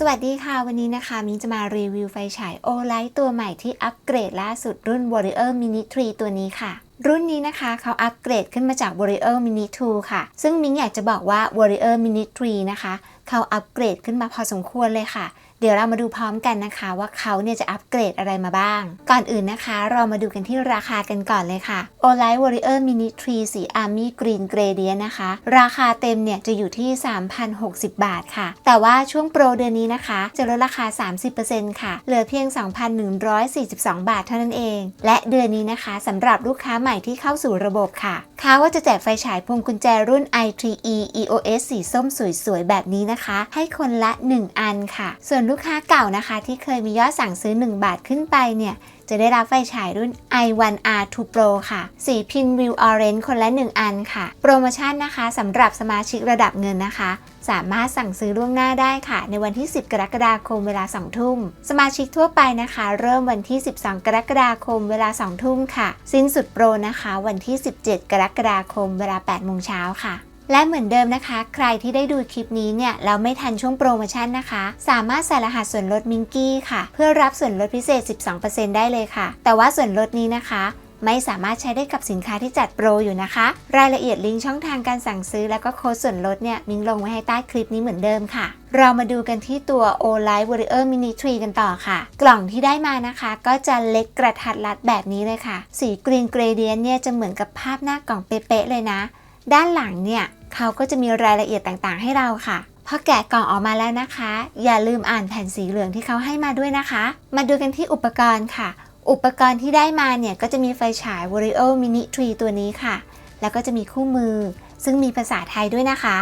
สวัสดีค่ะ วันนี้นะคะ มิ้งจะมารีวิวไฟฉาย o l i g h t ตัวใหม่ที่อัปเกรดล่าสุดรุ่น Warrior Mini 3 ตัวนี้ค่ะ รุ่นนี้นะคะเขาอัปเกรดขึ้นมาจาก Warrior Mini 2 ค่ะ ซึ่งมิ้งอยากจะบอกว่า Warrior Mini 3 นะคะเขาอัปเกรดขึ้นมาพอสมควรเลยค่ะ เดี๋ยวเรามาดูพร้อมกันนะคะ ว่าเขาเนี่ยจะอัปเกรดอะไรมาบ้าง ก่อนอื่นนะคะ เรามาดูกันที่ราคากันก่อนเลยค่ะ o l i g h t Warrior Mini 3สี Army Green Gradient นะคะ ราคาเต็มเนี่ยจะอยู่ที่ 3,060 บาทค่ะ แต่ว่าช่วงโปรเดือนนี้นะคะ จะลดราคา 30%ค่ะ เหลือเพียง 2,142 บาทเท่านั้นเอง และเดือนนี้นะคะสำหรับลูกค้าใหม่ที่เข้าสู่ระบบค่ะเขาว่าจะแจกไฟฉายพวงกุญแจรุ่น i3e EOS สีส้มสวยๆ แบบนี้นะคะ ให้คนละ 1 อันค่ะ ส่วนลูกค้าเก่านะคะ ที่เคยมียอดสั่งซื้อ 1 บาทขึ้นไปเนี่ย จะได้รับไฟฉายรุ่น i1R2 Pro ค่ะ สีพินวิวออเรน e คนละ 1 อันค่ะ โปรโมชั่นนะคะสำหรับสมาชิกระดับเงินนะคะ สามารถสั่งซื้อล่วงหน้าได้ค่ะ ในวันที่ 10 กรกฎาคมเวลา 2 ทุ่ม สมาชิกทั่วไปนะคะ เริ่มวันที่ 12 กรกฎาคมเวลา 2 ทุ่มค่ะ สิ้นสุดโปรนะคะ วันที่ 17 กรกฎาคมเวลา 8 โมงเช้าค่ะ และเหมือนเดิมนะคะ ใครที่ได้ดูคลิปนี้เนี่ยแล้วไม่ทันช่วงโปรโมชั่นนะคะ สามารถใส่รหัสส่วนลดมิงกี้ค่ะ เพื่อรับส่วนลดพิเศษ 12%ได้เลยค่ะ แต่ว่าส่วนลดนี้นะคะ ไม่สามารถใช้ได้กับสินค้าที่จัดโปรอยู่นะคะ รายละเอียดลิงก์ช่องทางการสั่งซื้อแล้วก็โค้ดส่วนลดเนี่ยมิงลงไว้ให้ใต้คลิปนี้เหมือนเดิมค่ะเรามาดูกันที่ตัว o l i g h t Warrior Mini 3 กันต่อค่ะ กล่องที่ได้มานะคะ ก็จะเล็กกระทัดรัดแบบนี้เลยค่ะ สีกรีนเกรเดียนเนี่ยจะเหมือนกับภาพหน้ากล่องเป๊ะๆเลยนะ ด้านหลังเนี่ย เขาก็จะมีรายละเอียดต่างๆ ให้เราค่ะพอแกะกล่องออกมาแล้วนะคะ อย่าลืมอ่านแผ่นสีเหลืองที่เขาให้มาด้วยนะคะ มาดูกันที่อุปกรณ์ค่ะ อุปกรณ์ที่ได้มาเนี่ยก็จะมีไฟฉาย Vario Mini 3 ตัวนี้ค่ะ แล้วก็จะมีคู่มือ ซึ่งมีภาษาไทยด้วยนะคะ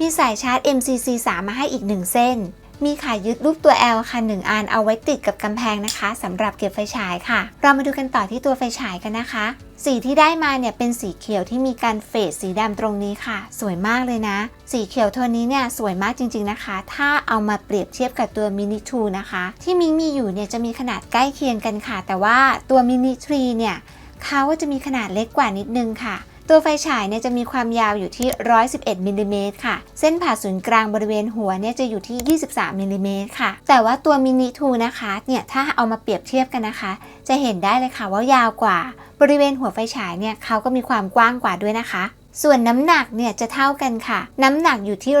มีสายชาร์จ MCC 3 มาให้อีก 1 เส้น มีขายึดรูปตัว L ค่ะ1อันเอาไว้ติดกับกำแพงนะคะสำหรับเก็บไฟฉายค่ะ เรามาดูกันต่อที่ตัวไฟฉายกันนะคะ สีที่ได้มาเนี่ยเป็นสีเขียวที่มีการเฟดสีดำตรงนี้ค่ะ สวยมากเลยนะ สีเขียวโทนนี้เนี่ยสวยมากจริง ๆนะคะ ถ้าเอามาเปรียบเทียบกับตัวมินิทูนะคะ ที่มิงมีอยู่เนี่ยจะมีขนาดใกล้เคียงกันค่ะ แต่ว่าตัวมินิทรีเนี่ยเขาจะมีขนาดเล็กกว่านิดนึงค่ะ ตัวไฟฉายเนี่ยจะมีความยาวอยู่ที่ 111มิลลิเมตรค่ะ เส้นผ่าศูนย์กลางบริเวณหัวเนี่ยจะอยู่ที่ 23มิลลิเมตรค่ะ แต่ว่าตัวมินิทูนะคะเนี่ยถ้าเอามาเปรียบเทียบกันนะคะ จะเห็นได้เลยค่ะว่ายาวกว่า บริเวณหัวไฟฉายเนี่ยเขาก็มีความกว้างกว่าด้วยนะคะส่วนน้ำหนักเนี่ยจะเท่ากันค่ะ น้ำหนักอยู่ที่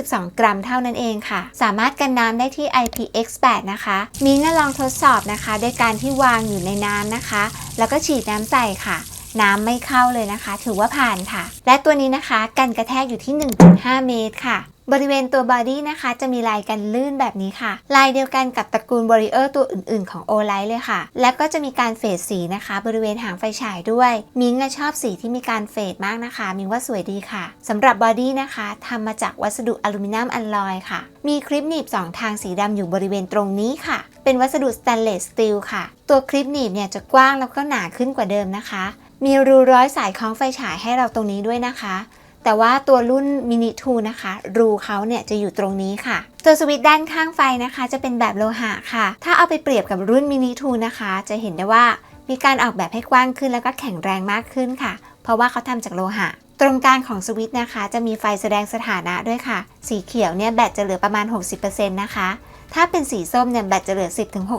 122 กรัมเท่านั้นเองค่ะ สามารถกันน้ำได้ที่ IPX8 นะคะ มีน่าลองทดสอบนะคะโดยการที่วางอยู่ในน้ำนะคะ แล้วก็ฉีดน้ำใส่ค่ะ น้ำไม่เข้าเลยนะคะ ถือว่าผ่านค่ะ และตัวนี้นะคะ กันกระแทกอยู่ที่ 1.5 เมตรค่ะ บริเวณตัวบอดี้นะคะ จะมีลายกันลื่นแบบนี้ค่ะ ลายเดียวกันกับตระกูลบริเออร์ตัวอื่นๆ ของโอไลท์เลยค่ะ แล้วก็จะมีการเฟดสีนะคะ บริเวณหางไฟฉายด้วย มิงชอบสีที่มีการเฟดมากนะคะ มิงว่าสวยดีค่ะสำหรับบอดี้นะคะทำมาจากวัสดุอลูมิเนียมอัลลอยค่ะ มีคลิปหนีบ 2 ทางสีดำอยู่บริเวณตรงนี้ค่ะ เป็นวัสดุสแตนเลสสตีลค่ะ ตัวคลิปหนีบเนี่ยจะกว้างแล้วก็หนาขึ้นกว่าเดิมนะคะ มีรูร้อยสายคล้องไฟฉายให้เราตรงนี้ด้วยนะคะ แต่ว่าตัวรุ่นมินิทูนะคะ รูเขาเนี่ยจะอยู่ตรงนี้ค่ะ ตัวสวิตช์ด้านข้างไฟนะคะ จะเป็นแบบโลหะค่ะ ถ้าเอาไปเปรียบกับรุ่นมินิทูนะคะ จะเห็นได้ว่ามีการออกแบบให้กว้างขึ้นแล้วก็แข็งแรงมากขึ้นค่ะ เพราะว่าเขาทำจากโลหะ ตรงกลางของสวิตช์นะคะ จะมีไฟแสดงสถานะด้วยค่ะ สีเขียวเนี่ยแบตจะเหลือประมาณ 60%นะคะ ถ้าเป็นสีส้มเนี่ยแบตจะเหลือ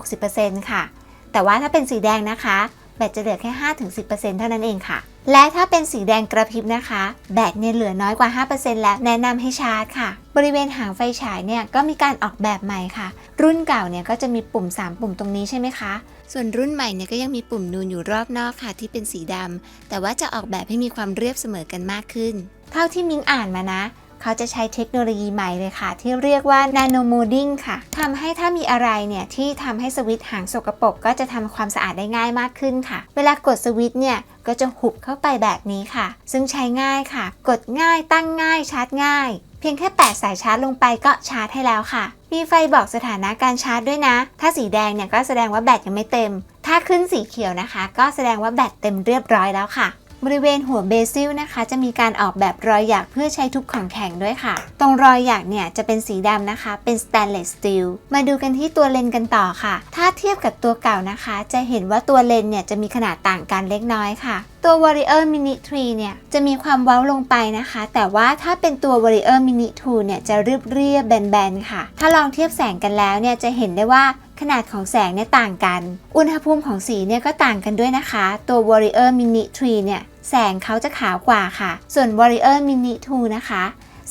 10-60%ค่ะ แต่ว่าถ้าเป็นสีแดงนะคะ แบตจะเหลือแค่ 5-10%เท่านั้นเองค่ะ และถ้าเป็นสีแดงกระพริบนะคะ แบตเนี่ยเหลือน้อยกว่า 5%แล้วแนะนำให้ชาร์จค่ะ บริเวณหางไฟฉายเนี่ยก็มีการออกแบบใหม่ค่ะ รุ่นเก่าเนี่ยก็จะมีปุ่ม 3 ปุ่มตรงนี้ใช่ไหมคะ ส่วนรุ่นใหม่เนี่ยก็ยังมีปุ่มนูนอยู่รอบนอกค่ะ ที่เป็นสีดำแต่ว่าจะออกแบบให้มีความเรียบเสมอกันมากขึ้น เท่าที่มิงอ่านมานะ เขาจะใช้เทคโนโลยีใหม่เลยค่ะ ที่เรียกว่า nano molding ค่ะทำให้ถ้ามีอะไรเนี่ยที่ทำให้สวิตช์หางสกปรกก็จะทำความสะอาดได้ง่ายมากขึ้นค่ะ เวลากดสวิตช์เนี่ยก็จะหุบเข้าไปแบบนี้ค่ะ ซึ่งใช้ง่ายค่ะ กดง่ายตั้งง่ายชาร์จง่าย เพียงแค่แปะสายชาร์จลงไปก็ชาร์จให้แล้วค่ะ มีไฟบอกสถานะการชาร์จด้วยนะ ถ้าสีแดงเนี่ยก็แสดงว่าแบตยังไม่เต็ม ถ้าขึ้นสีเขียวนะคะ ก็แสดงว่าแบตเต็มเรียบร้อยแล้วค่ะ บริเวณหัวเบซิลนะคะ จะมีการออกแบบรอยหยักเพื่อใช้ทุบของแข็งด้วยค่ะ ตรงรอยหยักเนี่ยจะเป็นสีดำนะคะ เป็นสแตนเลสสตีลมาดูกันที่ตัวเลนกันต่อค่ะ ถ้าเทียบกับตัวเก่านะคะ จะเห็นว่าตัวเลนเนี่ยจะมีขนาดต่างกันเล็กน้อยค่ะ ตัว Warrior Mini 3 เนี่ยจะมีความเว้าลงไปนะคะ แต่ว่าถ้าเป็นตัว Warrior Mini 2 เนี่ยจะเรียบเรียบแบนๆค่ะ ถ้าลองเทียบแสงกันแล้วเนี่ยจะเห็นได้ว่าขนาดของแสงเนี่ยต่างกัน อุณหภูมิของสีเนี่ยก็ต่างกันด้วยนะคะ ตัว Warrior Mini 3 เนี่ย แสงเขาจะขาวกว่าค่ะ ส่วน Warrior Mini 2 นะคะ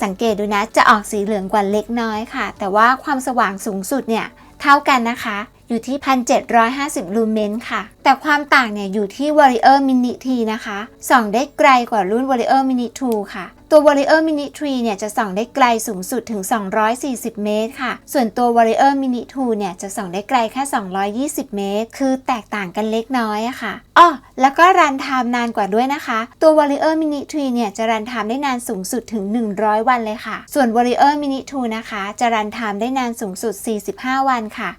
สังเกตดูนะ จะออกสีเหลืองกว่าเล็กน้อยค่ะ แต่ว่าความสว่างสูงสุดเนี่ยเท่ากันนะคะอยู่ที่ 1750 ลูเมนค่ะ แต่ความต่างเนี่ยอยู่ที่ Warrior Mini T นะคะ ส่องได้ไกลกว่ารุ่น Warrior Mini 2 ค่ะ ตัว Warrior Mini 3 เนี่ยจะส่องได้ไกลสูงสุดถึง 240 เมตรค่ะ ส่วนตัว Warrior Mini 2 เนี่ยจะส่องได้ไกลแค่ 220 เมตร คือแตกต่างกันเล็กน้อยอะค่ะอ้อแล้วก็รันไทม์นานกว่าด้วยนะคะ ตัว Warrior Mini 3 เนี่ยจะรันไทม์ได้นานสูงสุดถึง 100 วันเลยค่ะ ส่วน Warrior Mini 2 นะคะ จะรันไทม์ได้นานสูงสุด 45 วันค่ะ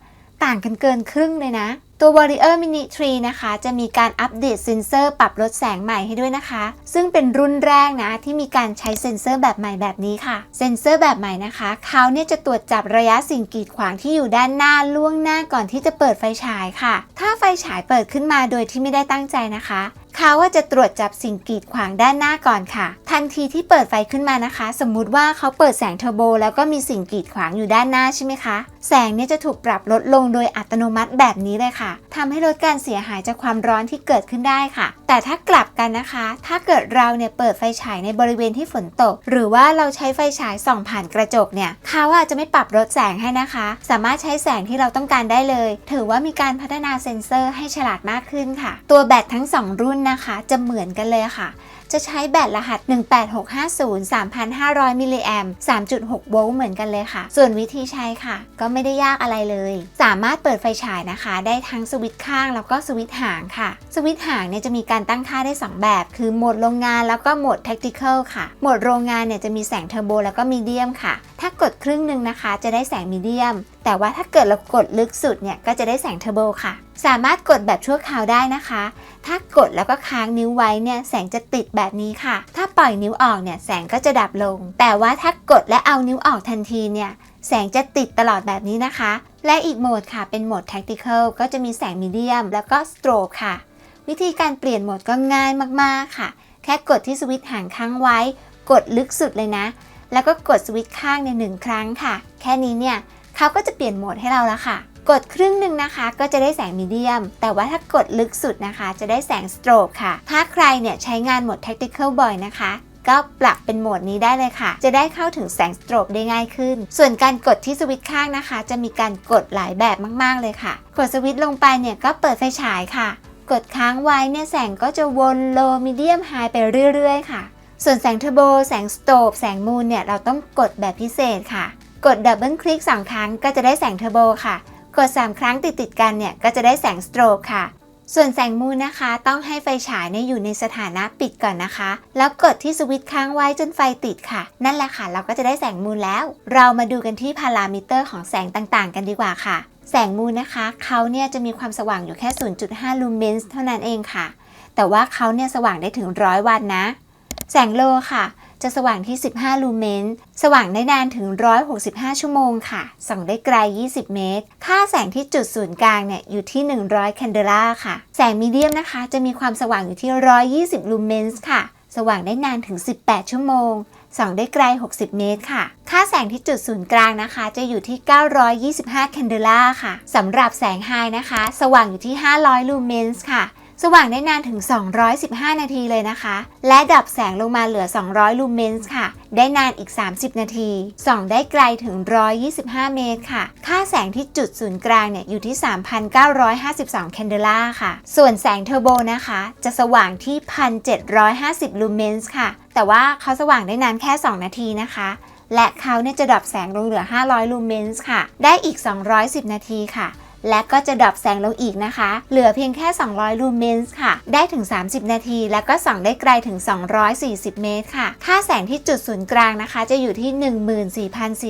ต่างกันเกินครึ่งเลยนะ ตัว Warrior Mini 3 นะคะ จะมีการอัปเดตเซ็นเซอร์ปรับลดแสงใหม่ให้ด้วยนะคะ ซึ่งเป็นรุ่นแรกนะ ที่มีการใช้เซ็นเซอร์แบบใหม่แบบนี้ค่ะ เซ็นเซอร์แบบใหม่นะคะเขาเนี่ยจะตรวจจับระยะสิ่งกีดขวางที่อยู่ด้านหน้าล่วงหน้าก่อนที่จะเปิดไฟฉายค่ะ ถ้าไฟฉายเปิดขึ้นมาโดยที่ไม่ได้ตั้งใจนะคะ เขาว่าจะตรวจจับสิ่งกีดขวางด้านหน้าก่อนค่ะ ทันทีที่เปิดไฟขึ้นมานะคะ สมมุติว่าเขาเปิดแสงเทอร์โบ แล้วก็มีสิ่งกีดขวางอยู่ด้านหน้าใช่ไหมคะ แสงเนี่ยจะถูกปรับลดลงโดยอัตโนมัติแบบนี้เลยค่ะทำให้ลดการเสียหายจากความร้อนที่เกิดขึ้นได้ค่ะ แต่ถ้ากลับกันนะคะ ถ้าเกิดเราเนี่ยเปิดไฟฉายในบริเวณที่ฝนตก หรือว่าเราใช้ไฟฉายส่องผ่านกระจกเนี่ยเขาอาจจะไม่ปรับลดแสงให้นะคะ สามารถใช้แสงที่เราต้องการได้เลย ถือว่ามีการพัฒนาเซ็นเซอร์ให้ฉลาดมากขึ้นค่ะ ตัวแบตทั้ง 2 รุ่นนะคะ จะเหมือนกันเลยค่ะจะใช้แบตรหัส 18650 3,500 มิลลิแอม3.6 โวลต์เหมือนกันเลยค่ะ ส่วนวิธีใช้ค่ะ ก็ไม่ได้ยากอะไรเลย สามารถเปิดไฟฉายนะคะ ได้ทั้งสวิตช์ข้างแล้วก็สวิตช์หางค่ะ สวิตช์หางเนี่ยจะมีการตั้งค่าได้ 2 แบบ คือโหมดโรงงานแล้วก็โหมด tactical ค่ะ โหมดโรงงานเนี่ยจะมีแสงเทอร์โบแล้วก็มีเดียมค่ะ ถ้ากดครึ่งหนึ่งนะคะ จะได้แสงมีเดียม แต่ว่าถ้าเกิดเรากดลึกสุดเนี่ยก็จะได้แสงเทอร์โบค่ะ สามารถกดแบบชั่วคราวได้นะคะ ถ้ากดแล้วก็ค้างนิ้วไว้เนี่ยแสงจะติดแบบนี้ค่ะ ถ้าปล่อยนิ้วออกเนี่ยแสงก็จะดับลง แต่ว่าถ้ากดและเอานิ้วออกทันทีเนี่ยแสงจะติดตลอดแบบนี้นะคะ และอีกโหมดค่ะเป็นโหมด tactical ก็จะมีแสงมีเดียม แล้วก็ strobe ค่ะ วิธีการเปลี่ยนโหมดก็ง่ายมากๆค่ะ แค่กดที่สวิตช์หางค้างไว้ กดลึกสุดเลยนะ แล้วก็กดสวิตช์ข้างในหนึ่งครั้งค่ะ แค่นี้เนี่ยเขาก็จะเปลี่ยนโหมดให้เราแล้วค่ะ กดครึ่งหนึ่งนะคะ ก็จะได้แสงมีเดียม แต่ว่าถ้ากดลึกสุดนะคะ จะได้แสงสโตรกค่ะ ถ้าใครเนี่ยใช้งานโหมด tactical บ่อยนะคะ ก็ปรับเป็นโหมดนี้ได้เลยค่ะ จะได้เข้าถึงแสงสโตรกได้ง่ายขึ้น ส่วนการกดที่สวิตช์ข้างนะคะ จะมีการกดหลายแบบมากๆเลยค่ะ กดสวิตช์ลงไปเนี่ยก็เปิดไฟฉายค่ะ กดค้างไว้เนี่ยแสงก็จะวนโลมีเดียมไฮไปเรื่อยๆค่ะ ส่วนแสงเทอร์โบ แสงสโตรบแสงมูนเนี่ยเราต้องกดแบบพิเศษค่ะ กดดับเบิลคลิก2ครั้งก็จะได้แสงเทอร์โบค่ะ กด 3 ครั้งติดติดกันเนี่ยก็จะได้แสงสโตรกค่ะ ส่วนแสงมูนนะคะ ต้องให้ไฟฉายเนี่ยอยู่ในสถานะปิดก่อนนะคะ แล้วกดที่สวิตช์ค้างไว้จนไฟติดค่ะ นั่นแหละค่ะ เราก็จะได้แสงมูนแล้ว เรามาดูกันที่พารามิเตอร์ของแสงต่างๆ กันดีกว่าค่ะ แสงมูนนะคะเขาเนี่ยจะมีความสว่างอยู่แค่ 0.5 ลูเมนส์เท่านั้นเองค่ะ แต่ว่าเขาเนี่ยสว่างได้ถึง 100 วัตต์นะ แสงโลค่ะ จะสว่างที่ 15 ลูเมนส์สว่างได้นานถึง 165 ชั่วโมงค่ะ ส่องได้ไกล 20 เมตร ค่าแสงที่จุดศูนย์กลางเนี่ยอยู่ที่ 100 แคนเดล่าค่ะ แสงมีเดียมนะคะ จะมีความสว่างอยู่ที่ 120 ลูเมนส์ค่ะ สว่างได้นานถึง 18 ชั่วโมงส่องได้ไกล 60 เมตรค่ะ ค่าแสงที่จุดศูนย์กลางนะคะ จะอยู่ที่ 925 แคนเดล่าค่ะ สำหรับแสงไฮนะคะ สว่างอยู่ที่ 500 ลูเมนส์ค่ะ ว่างได้นานถึง 215 นาทีเลยนะคะ และดับแสงลงมาเหลือ 200 ลูเมนส์ค่ะ ได้นานอีก 30 นาที ส่องได้ไกลถึง 125 เมตรค่ะ ค่าแสงที่จุดศูนย์กลางเนี่ยอยู่ที่ 3,952 แคนเดล่าค่ะ ส่วนแสงเทอร์โบนะคะ จะสว่างที่ 1,750 ลูเมนส์ค่ะ แต่ว่าเขาสว่างได้นานแค่ 2 นาทีนะคะและเขาเนี่ยจะดรอปแสงลงเหลือ 500 ลูเมนส์ค่ะ ได้อีก 210 นาทีค่ะ และก็จะดรอปแสงลงอีกนะคะ เหลือเพียงแค่ 200 ลูเมนส์ค่ะ ได้ถึง 30 นาที แล้วก็ส่องได้ไกลถึง 240 เมตรค่ะ ค่าแสงที่จุดศูนย์กลางนะคะ จะอยู่ที่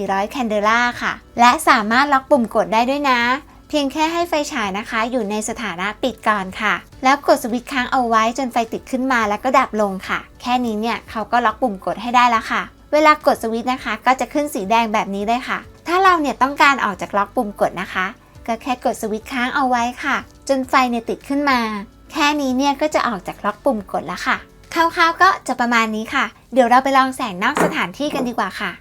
14,400 แคนเดล่าค่ะ และสามารถล็อกปุ่มกดได้ด้วยนะเพียงแค่ให้ไฟฉายนะคะ อยู่ในสถานะปิดก่อนค่ะ แล้วกดสวิตช์ค้างเอาไว้จนไฟติดขึ้นมาแล้วก็ดับลงค่ะ แค่นี้เนี่ยเขาก็ล็อกปุ่มกดให้ได้แล้วค่ะ เวลากดสวิตช์นะคะ ก็จะขึ้นสีแดงแบบนี้เลยค่ะ ถ้าเราเนี่ยต้องการออกจากล็อกปุ่มกดนะคะ ก็แค่กดสวิตช์ค้างเอาไว้ค่ะ จนไฟเนี่ยติดขึ้นมา แค่นี้เนี่ยก็จะออกจากล็อกปุ่มกดแล้วค่ะคร่าวๆก็จะประมาณนี้ค่ะ เดี๋ยวเราไปลองแสงนอกสถานที่กันดีกว่าค่ะ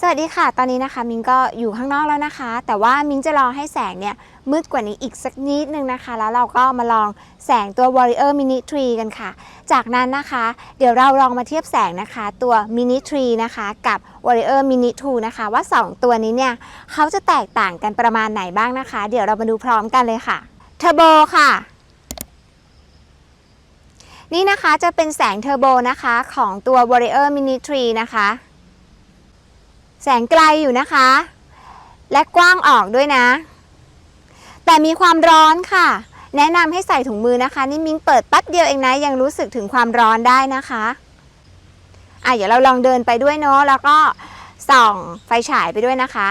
สวัสดีค่ะ ตอนนี้นะคะมิงก็อยู่ข้างนอกแล้วนะคะ แต่ว่ามิงจะลอให้แสงเนี่ยมืดกว่านี้อีกสักนิดนึงนะคะ แล้วเราก็มาลองแสงตัว Warrior Mini Tree กันค่ะ จากนั้นนะคะ เดี๋ยวเราลองมาเทียบแสงนะคะ ตัว Mini Tree นะคะ กับ Warrior Mini 2 นะคะ ว่า 2 ตัวนี้เนี่ยเขาจะแตกต่างกันประมาณไหนบ้างนะคะ เดี๋ยวเรามาดูพร้อมกันเลยค่ะ Turbo ค่ะนี่นะคะจะเป็นแสงเทอร์โบนะคะของตัว Warrior Mini 3 นะคะ แสงไกลอยู่นะคะ และกว้างออกด้วยนะ แต่มีความร้อนค่ะ แนะนำให้ใส่ถุงมือนะคะ นี่มิ้งเปิดปั๊บเดียวเองนะ ยังรู้สึกถึงความร้อนได้นะคะอะเดี๋ยวเราลองเดินไปด้วยเนาะแล้วก็ส่องไฟฉายไปด้วยนะคะ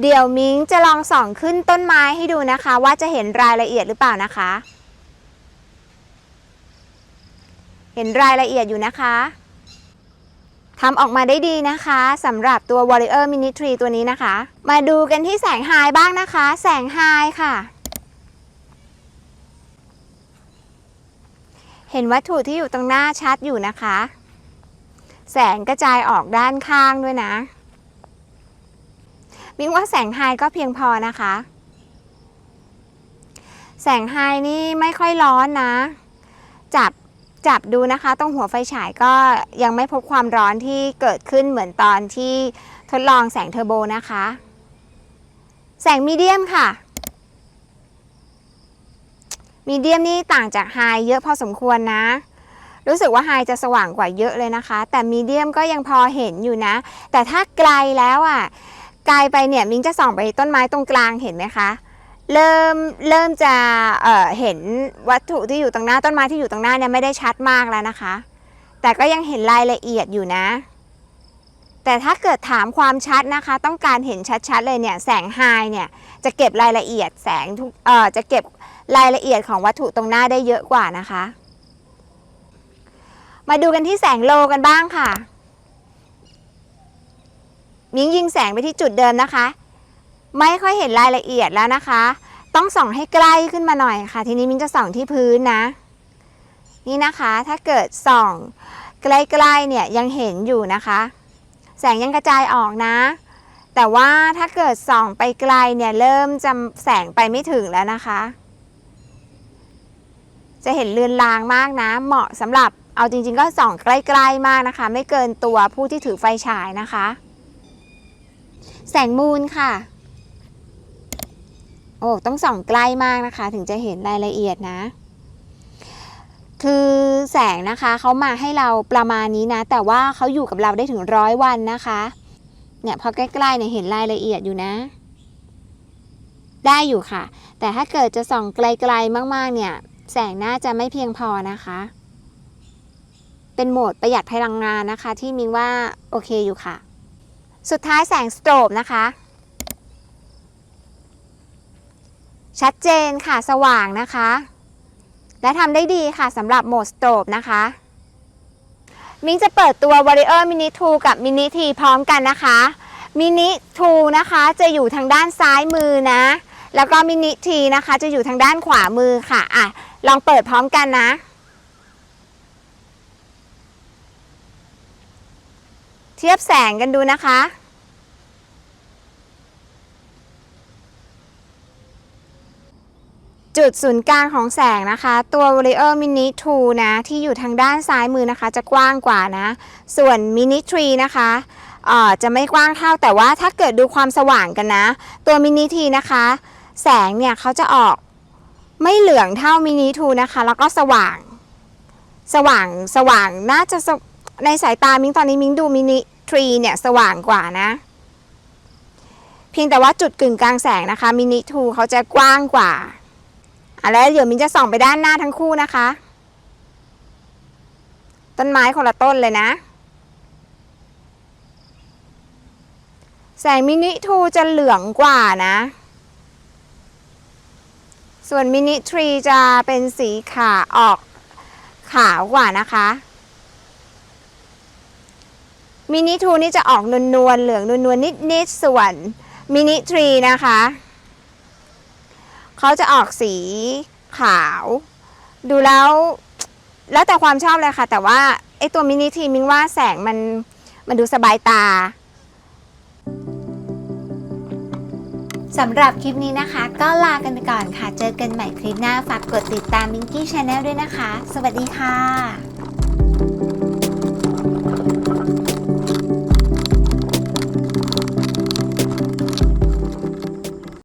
เดี๋ยวมิ้งจะลองส่องขึ้นต้นไม้ให้ดูนะคะ ว่าจะเห็นรายละเอียดหรือเปล่านะคะ เห็นรายละเอียดอยู่นะคะทำออกมาได้ดีนะคะสำหรับตัว Warrior Mini 3ตัวนี้นะคะ มาดูกันที่แสงไฮบ้างนะคะ แสงไฮค่ะ เห็นวัตถุที่อยู่ตรงหน้าชัดอยู่นะคะ แสงกระจายออกด้านข้างด้วยนะมิ้งว่าแสงไฮก็เพียงพอนะคะ แสงไฮนี่ไม่ค่อยร้อนนะ จับ จับดูนะคะ ตรงหัวไฟฉายก็ยังไม่พบความร้อนที่เกิดขึ้นเหมือนตอนที่ทดลองแสงเทอร์โบนะคะ แสงมีเดียมค่ะ มีเดียมนี่ต่างจากไฮเยอะพอสมควรนะ รู้สึกว่าไฮจะสว่างกว่าเยอะเลยนะคะ แต่มีเดียมก็ยังพอเห็นอยู่นะ แต่ถ้าไกลแล้วอะ ไกลไปเนี่ยมิงจะส่องไปต้นไม้ตรงกลางเห็นไหมคะ เริ่มเริ่มจะเเห็นวัตถุที่อยู่ตรงหน้าต้นไม้ที่อยู่ตรงหน้าเนี่ยไม่ได้ชัดมากแล้วนะคะ แต่ก็ยังเห็นรายละเอียดอยู่นะ แต่ถ้าเกิดถามความชัดนะคะ ต้องการเห็นชัดๆเลยเนี่ยแสงไฮเนี่ยจะเก็บรายละเอียดแสงทุกเอ่อจะเก็บรายละเอียดของวัตถุตรงหน้าได้เยอะกว่านะคะ มาดูกันที่แสงโลกันบ้างค่ะ มิงยิงแสงไปที่จุดเดิมนะคะ ไม่ค่อยเห็นรายละเอียดแล้วนะคะ ต้องส่องให้ใกล้ขึ้นมาหน่อยค่ะ ทีนี้มิงจะส่องที่พื้นนะ นี่นะคะถ้าเกิดส่องใกล้ๆเนี่ยยังเห็นอยู่นะคะ แสงยังกระจายออกนะ แต่ว่าถ้าเกิดส่องไปไกลเนี่ยเริ่มจะแสงไปไม่ถึงแล้วนะคะ จะเห็นเลือนลางมากนะ เหมาะสำหรับเอาจริง ๆ ก็ส่องใกล้ๆมากนะคะ ไม่เกินตัวผู้ที่ถือไฟฉายนะคะ แสงมูลค่ะ โอ้ต้องส่องใกล้มากนะคะ ถึงจะเห็นรายละเอียดนะ คือแสงนะคะเขามาให้เราประมาณนี้นะ แต่ว่าเขาอยู่กับเราได้ถึงร้อยวันนะคะ เนี่ยพอใกล้ๆเนี่ยเห็นรายละเอียดอยู่นะ ได้อยู่ค่ะ แต่ถ้าเกิดจะส่องไกลๆมากๆ เนี่ย แสงน่าจะไม่เพียงพอนะคะ เป็นโหมดประหยัดพลังงานนะคะ ที่มิงว่าโอเคอยู่ค่ะ สุดท้ายแสงสโตรบนะคะ ชัดเจนค่ะสว่างนะคะ และทำได้ดีค่ะสำหรับโหมดสโตบนะคะ มิ้งจะเปิดตัว Warrior Mini 2 กับ Mini T พร้อมกันนะคะ Mini 2 นะคะจะอยู่ทางด้านซ้ายมือนะ แล้วก็ Mini T นะคะจะอยู่ทางด้านขวามือค่ะอะ ลองเปิดพร้อมกันนะเทียบแสงกันดูนะคะ จุดศูนย์กลางของแสงนะคะ ตัว Warrior Mini 2 นะ ที่อยู่ทางด้านซ้ายมือนะคะ จะกว้างกว่านะ ส่วน Mini 3 นะคะเอ่อจะไม่กว้างเท่าแต่ว่าถ้าเกิดดูความสว่างกันนะ ตัว Mini T นะคะ แสงเนี่ยเขาจะออกไม่เหลืองเท่า Mini 2 นะคะ แล้วก็สว่าง สว่างสว่างน่าจะในสายตามิงตอนนี้มิงดู Mini 3 เนี่ย สว่างกว่านะเพียงแต่ว่าจุดกึ่งกลางแสงนะคะ Mini 2เขาจะกว้างกว่า อะแล้วเดี๋ยวมินจะส่องไปด้านหน้าทั้งคู่นะคะ ต้นไม้คนละต้นเลยนะ แสงมินิทูจะเหลืองกว่านะ ส่วนมินิทรีจะเป็นสีขาออกขาวกว่านะคะมินิทูนี่จะออกนวลๆเหลืองนวลๆนิดๆส่วนมินิทรีนะคะ เขาจะออกสีขาว ดูแล้ว แล้วแต่ความชอบเลยค่ะ แต่ว่าไอตัวมินิทีมิงว่าแสงมันมันดูสบายตาสำหรับคลิปนี้นะคะ ก็ลากันไปก่อนค่ะ เจอกันใหม่คลิปหน้า ฝากกดติดตามมิงกี้ชาแนลด้วยนะคะ สวัสดีค่ะ